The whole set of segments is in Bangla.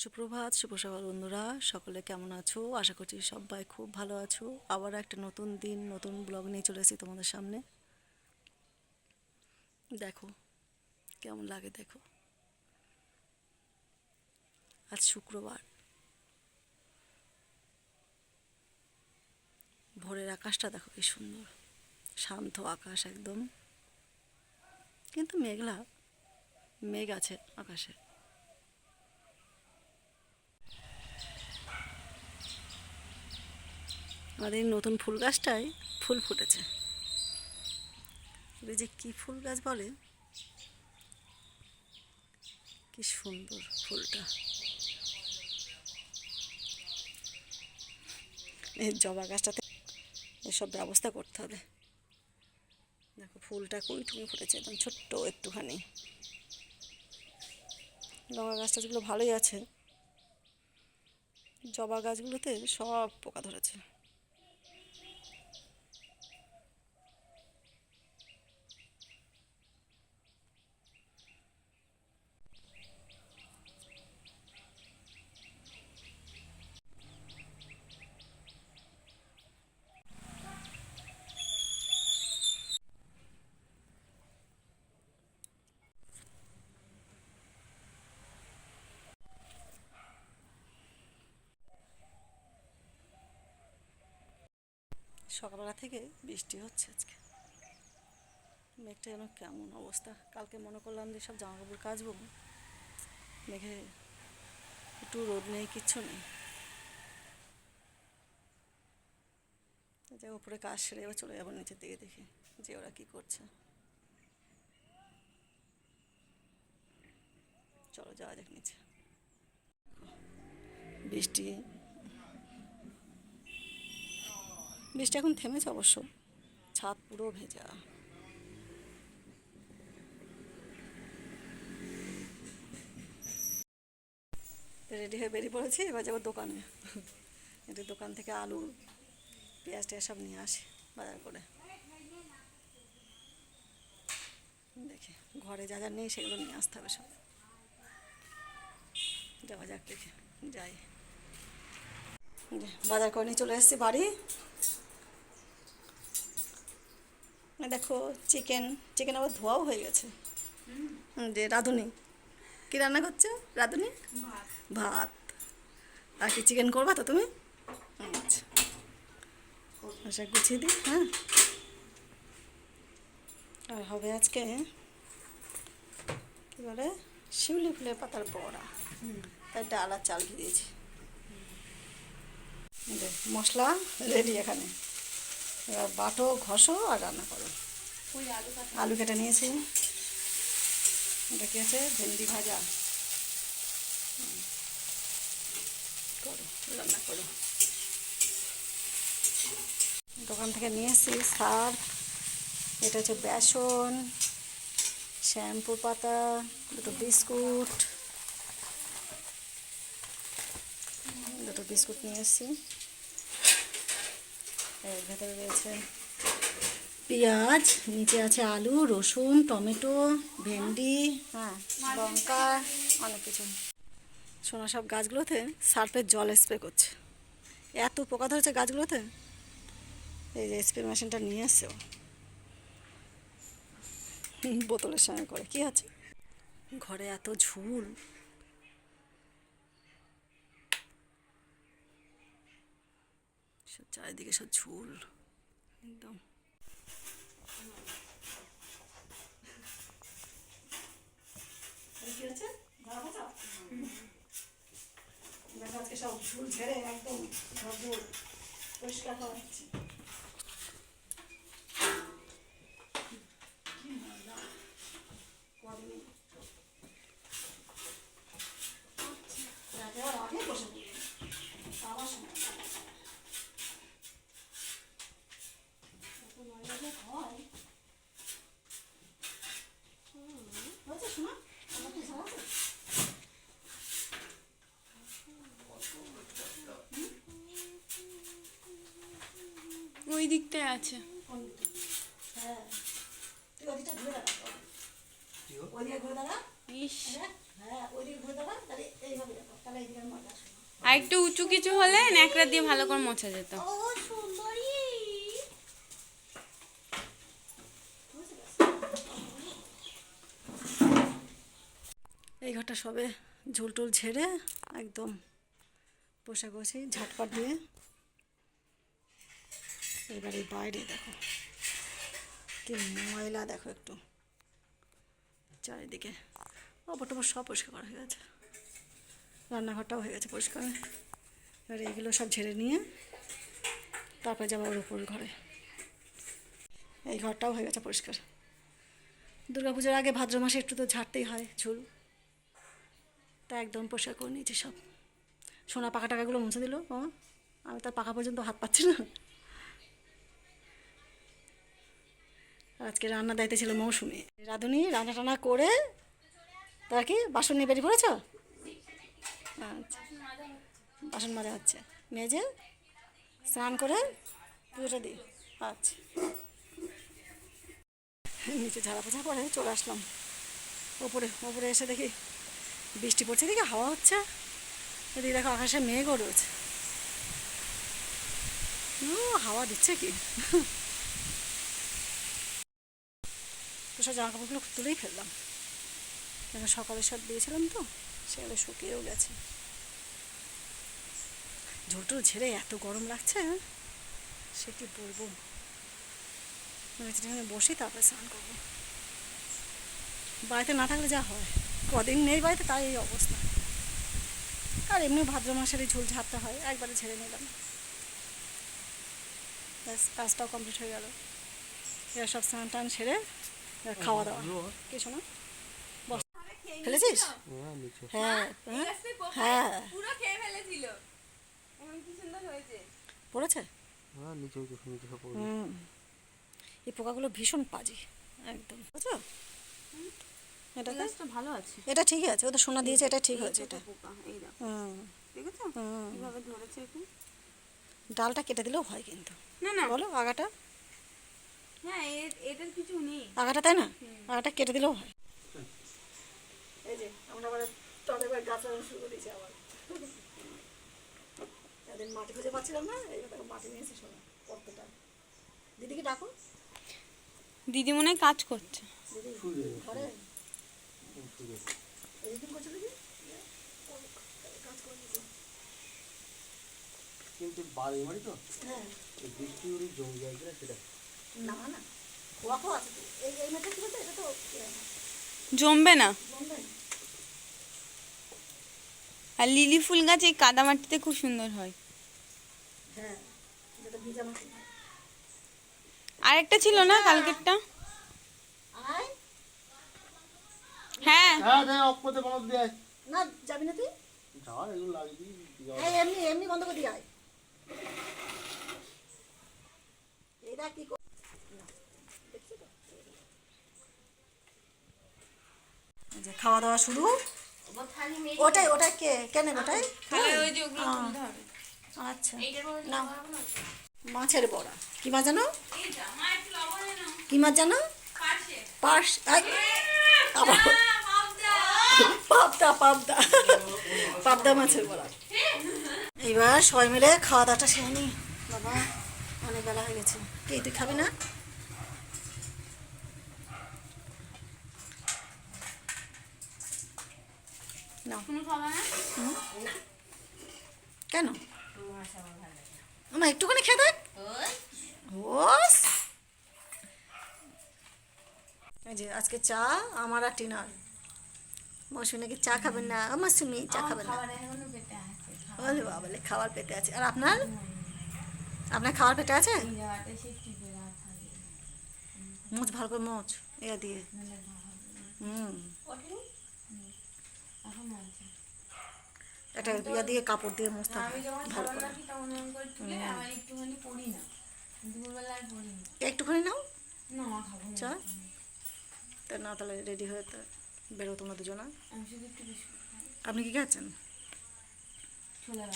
সুপ্রভাত শুভ সকাল বন্ধুরা। সকলে কেমন আছো? আশা করছি সবাই খুব ভালো আছো। আবার একটা নতুন দিন, নতুন ব্লগ নিয়ে চলে এসেছি তোমাদের সামনে। দেখো, কেমন লাগে দেখো। আজ শুক্রবার। ভোরের আকাশটা দেখো কি সুন্দর। শান্ত আকাশ একদম। কিন্তু মেঘলা। মেঘ আছে আকাশে। আমাদের নতুন ফুল গাছটায় ফুল ফুটেছে। যে কী ফুল গাছ বলে? কি সুন্দর ফুলটা। এই জবা গাছটাতে এসব ব্যবস্থা করতে হবে। দেখো, ফুলটা কইটুকুনি ফুটেছে, একদম ছোট্ট একটুখানি। জবা গাছটা যেগুলো ভালোই আছে। জবা গাছগুলোতে সব পোকা ধরেছে। সকালবেলা থেকে বৃষ্টি হচ্ছে আজকে। মেঘটা যেন কেমন অবস্থা। কালকে মনে করলাম যে সব জামা কাপড় কাচবো। মেঘে একটু রোদ নেই, কিচ্ছু নেই। যাই উপরে কাজ সেরে এবার চলে যাব নিচের দিকে দেখি যে ওরা কী করছে। চলো যাওয়া যাক নিচে। বৃষ্টি বৃষ্টি এখন থেমেছে অবশ্য। ছাদ পুরো ভেজা। রেডি হয়ে বেরিয়ে পড়েছি, এবার যাব দোকানে। একটু দোকান থেকে আলু, পেঁয়াজ টেয়াজ সব নিয়ে আসি বাজার করে। দেখি, ঘরে যা যা নেই সেগুলো নিয়ে আসতে হবে সব। যাওয়া যাক দেখে, যাই। বাজার করে নিয়ে চলে এসেছি বাড়ি। দেখো চিকেন চিকেন আবার ধোয়াও হয়ে গেছে। হুম, যে রাঁধুনি। কি রান্না করছ রাঁধুনি? ভাত। আর কি চিকেন করবা তো তুমি? আচ্ছা। আচ্ছা গুছিয়ে দিই হ্যাঁ। আর হবে আজকে কী বলে? শিউলি ফুলের পাতার বড়া। তাই ডাল আর চাল দিয়েছি। মশলা রেডি এখানে। এবার বাটো ঘষো আর রান্না করো। আলু কেটে। নিয়েছি। এটা কি আছে? ভেন্ডি ভাজা। করো রান্না করো। দোকান থেকে নিয়ে এসেছি সার্ফ এটা হচ্ছে বেসন শ্যাম্পু পাতা দুটো বিস্কুট। দুটো বিস্কুট নিয়ে এসেছি। এর ভেতরে রয়েছে পেঁয়াজ নিচে আছে আলু রসুন টমেটো ভেন্ডি হ্যাঁ লঙ্কা অনেক কিছু। শোনা সব গাছগুলোতে সার্ফের জল স্প্রে করছে। এত পোকা ধরেছে গাছগুলোতে। এই যে স্প্রে মেশিনটা নিয়ে এসছে হুম, বোতলের সঙ্গে করে। কি আছে? ঘরে এত ঝুল। সব চারিদিকে সব ঝুল একদম? আজকে সব ঝুল ঝেড়ে একদম পরিষ্কার করা হচ্ছে কি ময়লা। কদিন রাতে আবার আগে বসে পড়ি। খাওয়ার সময় এত ময়লা যে হয় হুম, হয়েছে শোনা আমার কি ঝাল আছে ওই দিকটায় আছে কোনটা? হ্যাঁ তুই ওদিকটা ঘুরে দাঁড়া ওদিকে ঘুরে দাঁড়া ইস হ্যাঁ হ্যাঁ ওইদিকে ঘুরে দাঁড়া তাহলে এইভাবে দেখো তাহলে এইদিকে আর একটু উঁচু কিছু হলে ন্যাকড়া দিয়ে ভালো করে মোছা যেত। এই ঘরটা সবে ঝুল টুল ঝেড়ে একদম পোশাক বসে ঝাটপাট দিয়ে এবারে বাইরে দেখো। কি ময়লা দেখো একটু। চারিদিকে। অপর টপর সব পরিষ্কার করা হয়ে গেছে। রান্নাঘরটাও হয়ে গেছে পরিষ্কার। এবার এগুলো সব ঝেড়ে নিয়ে তারপরে যাব ওর উপর ঘরে। এই ঘরটাও হয়ে গেছে পরিষ্কার। দুর্গাপুজোর আগে ভাদ্র মাসে একটু তো ঝাড়তেই হয় ঝুল। তা একদম পরিষ্কার করে নিয়েছি সব। সোনা পাকা টাকাগুলো মুছে দিল ও আমি তার পাকা পর্যন্ত হাত পাচ্ছি না। আজকে রান্না দায়িত্ব ছিল মৌসুমি। রাঁধুনি রান্না টান্না করে তার কি বাসন নিয়ে বেরিয়ে পড়েছ? আচ্ছা। বাসন মাজা হচ্ছে। মেজে স্নান করে পুজোটা দিই। আচ্ছা। নিচে ঝাড়া পোছা করে চলে আসলাম। ওপরে ওপরে এসে দেখি বৃষ্টি পড়ছে দেখি হাওয়া হচ্ছে। এদিকে দেখো আকাশে মেঘও রয়েছে। হাওয়া দিচ্ছে কি? তো সব জামা কাপড়গুলো তুলেই ফেললাম। কেন সকালে সব দিয়েছিলাম তো, সেগুলো শুকিয়েও গেছে। ঝোলটোল ঝেড়ে এত গরম লাগছে সে কি বলব? বসি তারপরে স্নান করব। বাড়িতে না থাকলে যা হয়। কদিন নেই বাড়িতে, তাই এই অবস্থা। আর এমনি ভাদ্র মাসেরই ঝোল ঝাড়তে হয়, একবারে ছেড়ে নিলাম। ব্যাস, কাজটাও কমপ্লিট হয়ে গেল। এবার সব স্নান টান সেরে খাওয়া দাওয়া কি শোনো বস। ফেলেছিস? হ্যাঁ হ্যাঁ হ্যাঁ। পুরো খেয়ে ফেলেছিল। কি সুন্দর হয়েছে। পড়েছে? হ্যাঁ নিচে নিচে নিচে সব এই পোকাগুলো ভীষণ পাজি। একদম। বুঝছ? এটা গাছটা ভালো আছে। এটা ঠিকই আছে ওদের সোনা দিয়েছে এটা ঠিক হয়েছে এটা। পোকা এই দেখো। হুম। কীভাবে ধরেছে ডালটা কেটে দিলেও হয় কিন্তু। না না। বলো আগাটা। হ্যাঁ এটার কিছু নেই। আগাটা তাই না? আগাটা কেটে দিলেও হয়। এই যে আমরা আবার গাছ লাগানো শুরু করে দিয়েছি আবার মাটি খুঁজে পাচ্ছিলাম না এই মাটি নিয়েছি শোনো কতটা দিদিকে ডাকো। দিদি মনে হয় কাজ করছে। ঘরে? করছ কিন্তু বাড়ি মারি তো? হ্যাঁ। এই বৃষ্টি জমি যায় কিনা সেটা না না। খোয়া খোয়া আছে তো। এই এই মেয়েটা কি বলতো এটা তো জমবে না? আর লিলি ফুল গাছ এই কাদা মাটিতে খুব সুন্দর হয়। হ্যাঁ যেটা ভিজা মাটি। আর একটা ছিল না কালকেরটা? হ্যাঁ। হ্যাঁ হ্যাঁ অক্ষতে বানাতে দেয় না যাবি না তুই? যা এগুলো লাগিয়ে দিই এই এমনি এমনি বন্ধ করে দিয়ে আয়। এরা কি কর- না, দেখছ তো? এই যে খাওয়া দাওয়া শুরু ওটাই ওটাই কে কেন ওটাই? তাহলে ওই যে ওগুলো তুলতে হবে। আচ্ছা না মাছের বড়া। কি মাছ জানো? কি মাছ জানো? আই, আবার পাবদা। পাবদা পাবদা। মাছের বড়া। এইবার সবাই মিলে খাওয়া দাওয়াটা সেরে নি। বাবা অনেক বেলা হয়ে গেছে। কি তুই খাবি না? না কোনো আমার একটুখানি খেয়ে দেখ ওস এই যে আজকে চা আমার আর টিনার মৌসুমি নাকি চা খাবেন না আমার সুমি চা খাবেন না বলে বাবলে খাবার পেতে আছে আর আপনার আপনার খাবার পেটে আছে মোচ ভালো করে মোচ এ দিয়ে হুম একটা ইয়া দিয়ে কাপড় দিয়ে মুছতে ভালো করে। একটুখানি নাও। চা তা না তাহলে রেডি হয়ে তো বেরো তোমরা দুজনা। আপনি কি খাচ্ছেন?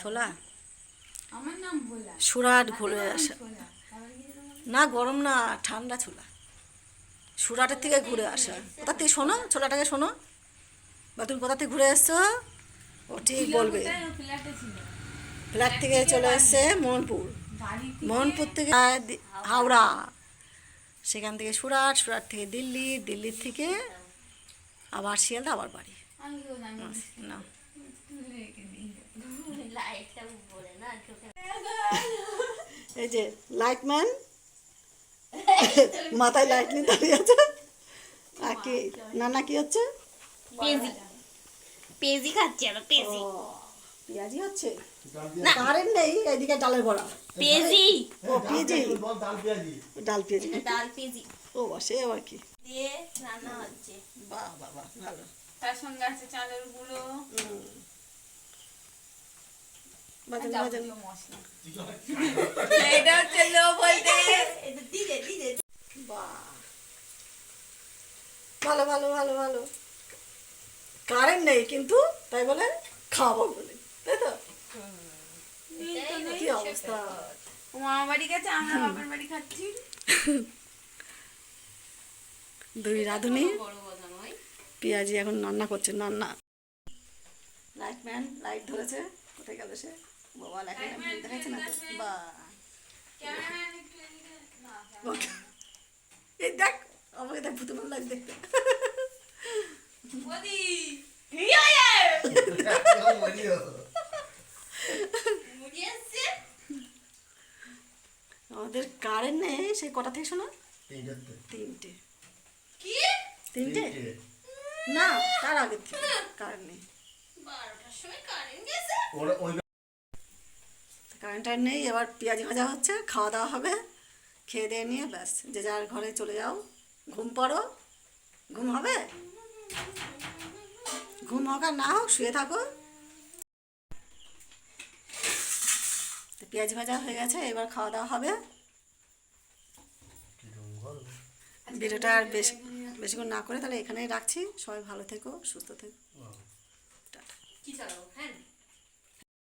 ছোলা সুরাট ঘুরে আসা না গরম না ঠান্ডা ছোলা। সুরাটের থেকে ঘুরে আসা। কোথা তুই শোনো ছোলাটাকে শোনো। বা তুমি কোথা থেকে ঘুরে এসছো? ও ঠিক বলবে। ফ্ল্যাটে ফ্ল্যাট থেকে চলে এসছে মোহনপুর। মোহনপুর থেকে হাওড়া। সেখান থেকে সুরাট সুরাট থেকে দিল্লি দিল্লির থেকে আবার শিয়ালদা আবার বাড়ি। না। এই যে লাইটম্যান। মাথায় লাইট নিয়ে দাঁড়িয়ে আছে। আর কি নানা কি হচ্ছে? পেজি পেজি খাচ্ছি আমরা পেজি ও পেঁয়াজি হচ্ছে কারেন্ট নেই এদিকে ডালের বড়া। পেজি ও পেঁয়াজি। ডাল পেঁয়াজি ডাল পেঁয়াজি। ডাল পেজি ও সে আবার কি? দিয়ে রান্না হচ্ছে। বাহ বাহ বাহ ভালো। তার সঙ্গে আছে চালের গুঁড়ো। এটা হচ্ছে লো বলতে ভালো ভালো ভালো ভালো। কারেন্ট নেই কিন্তু তাই বলে খাব বলে তাই তো? কি অবস্থা? মামা বাড়ি গেছে আমরা বাবার বাড়ি খাচ্ছি। দুই রাঁধুনি পেঁয়াজি এখন রান্না করছে রান্না। লাইটম্যান লাইট ধরেছে কোথায় গেল সে। বাবা লাইট দেখাচ্ছে না তো? বা এই দেখ আমাকে দেখ ভূত ভালো লাগে দেখতে। বদি মুড়ি আসছে আমাদের কারেন্ট নেই সেই কটা থেকে শোনা? তিনটে। কি? তিনটে? না তার আগের থেকে কারেন্ট নেই। কারেন্ট গেছে। নেই এবার পেঁয়াজি ভাজা হচ্ছে খাওয়া দাওয়া হবে। খেয়ে দিয়ে নিয়ে ব্যাস যে যার ঘরে চলে যাও ঘুম পড়ো। ঘুম হবে? ঘুম হোক আর না হোক শুয়ে থাকো। তো পেঁয়াজি ভাজা হয়ে গেছে এবার খাওয়া দাওয়া হবে। ভিডিওটা আর বেশি বেশিক্ষণ না করে তাহলে এখানেই রাখছি। সবাই ভালো থেকো সুস্থ থেকো। কি চালাবো হ্যাঁ।